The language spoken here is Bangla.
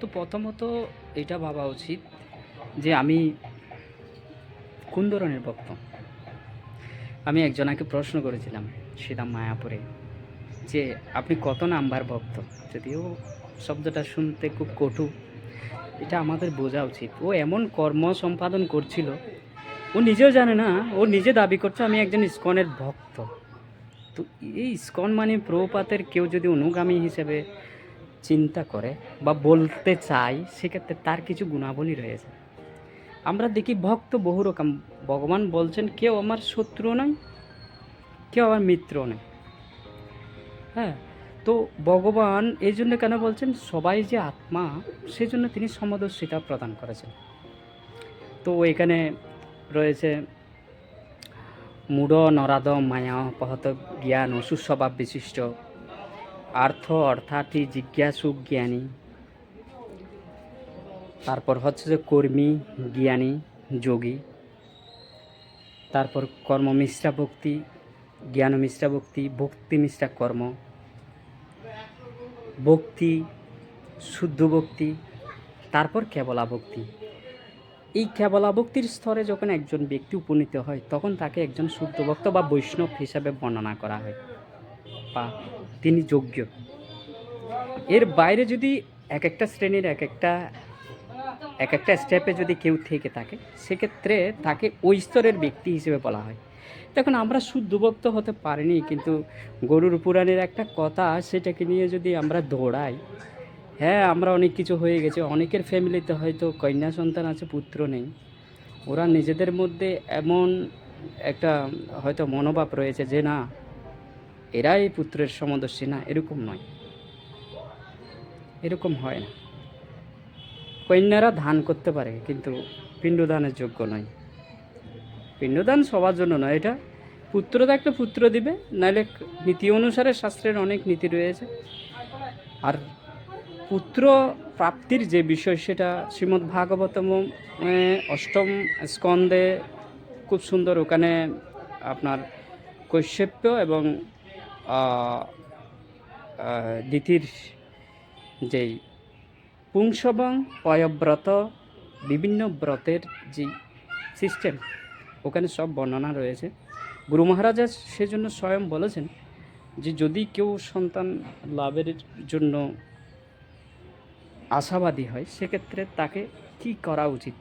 তো প্রথমত এটা ভাবা উচিত যে আমি কোন ধরনের ভক্ত? আমি একজনাকে প্রশ্ন করেছিলাম সেটা মায়াপুরে যে, আপনি কত নাম্বার ভক্ত? যদিও শব্দটা শুনতে খুব কটু। এটা আমাদের বোঝা উচিত। ও এমন কর্ম সম্পাদন করছিল, ও নিজেও জানে না, ও নিজে দাবি করছে, আমি একজন ইস্কনের ভক্ত। তো এই ইস্কন মানে প্রপাতের কেউ যদি অনুগামী হিসেবে চিন্তা করে বা বলতে চায় সেক্ষেত্রে তার কিছু গুণাবলী রয়েছে। আমরা দেখি ভক্ত বহু রকম। ভগবান বলছেন, কেউ আমার শত্রু নয়, কেউ আমার মিত্র নয়। হ্যাঁ তো ভগবান এই জন্য কেন বলছেন, সবাই যে আত্মা, সেজন্য তিনি সমদর্শিতা প্রদান করেছেন। তো এখানে রয়েছে, মূঢ় নরাদ মায়া পহত জ্ঞান ও সুস্বভাব বিশিষ্ট। আর্থ অর্থাৎই জিজ্ঞাসু জ্ঞানী। তারপর হচ্ছে যে কর্মী, জ্ঞানী, যোগী। তারপর কর্ম মিশ্রা ভক্তি, জ্ঞান মিশ্রা ভক্তি ভক্তি মিশ্রা কর্ম। ভক্তি, শুদ্ধ ভক্তি, তারপর কেবলা ভক্তি। এই কেবলা ভক্তির স্তরে যখন একজন ব্যক্তি উপনীত হয়, তখন তাকে একজন শুদ্ধ ভক্ত বা বৈষ্ণব হিসাবে বর্ণনা করা হয়। বা তিনি যোগ্য। এর বাইরে যদি এক একটা শ্রেণির এক একটা এক একটা স্টেপে যদি কেউ থেকে থাকে, সেক্ষেত্রে তাকে ওই স্তরের ব্যক্তি হিসেবে বলা হয়। দেখুন, আমরা শুদ্ধভক্ত হতে পারিনি, কিন্তু গরুর পুরাণের একটা কথা, সেটাকে নিয়ে যদি আমরা দৌড়াই হ্যাঁ আমরা অনেক কিছু হয়ে গেছে। অনেকের ফ্যামিলিতে হয়তো কন্যা সন্তান আছে, পুত্র নেই। ওরা নিজেদের মধ্যে এমন একটা হয়তো মনোভাব রয়েছে যে, না এরাই পুত্রের সমদর্শী। না, এরকম নয়। এরকম হয় না। কন্যারা ধান করতে পারে, কিন্তু পিণ্ডদানের যোগ্য নয়। পিণ্ডদান সবার জন্য নয়, এটা পুত্র থাকলে পুত্র দিবে, নাহলে নীতি অনুসারে শাস্ত্রের অনেক নীতি রয়েছে। আর পুত্র প্রাপ্তির যে বিষয়, সেটা শ্রীমদ্ ভাগবতম অষ্টম স্কন্দে খুব সুন্দর ওখানে আপনার কৈশ্যপ্য এবং দিতির যেই পুংসবং পয়ব্রত বিভিন্ন ব্রতের যে সিস্টেম, ওখানে সব বর্ণনা রয়েছে। গুরু মহারাজা সেজন্য স্বয়ং বলেছেন যে, যদি কেউ সন্তান লাভের জন্য আশাবাদী হয়, সেক্ষেত্রে তাকে কি করা উচিত?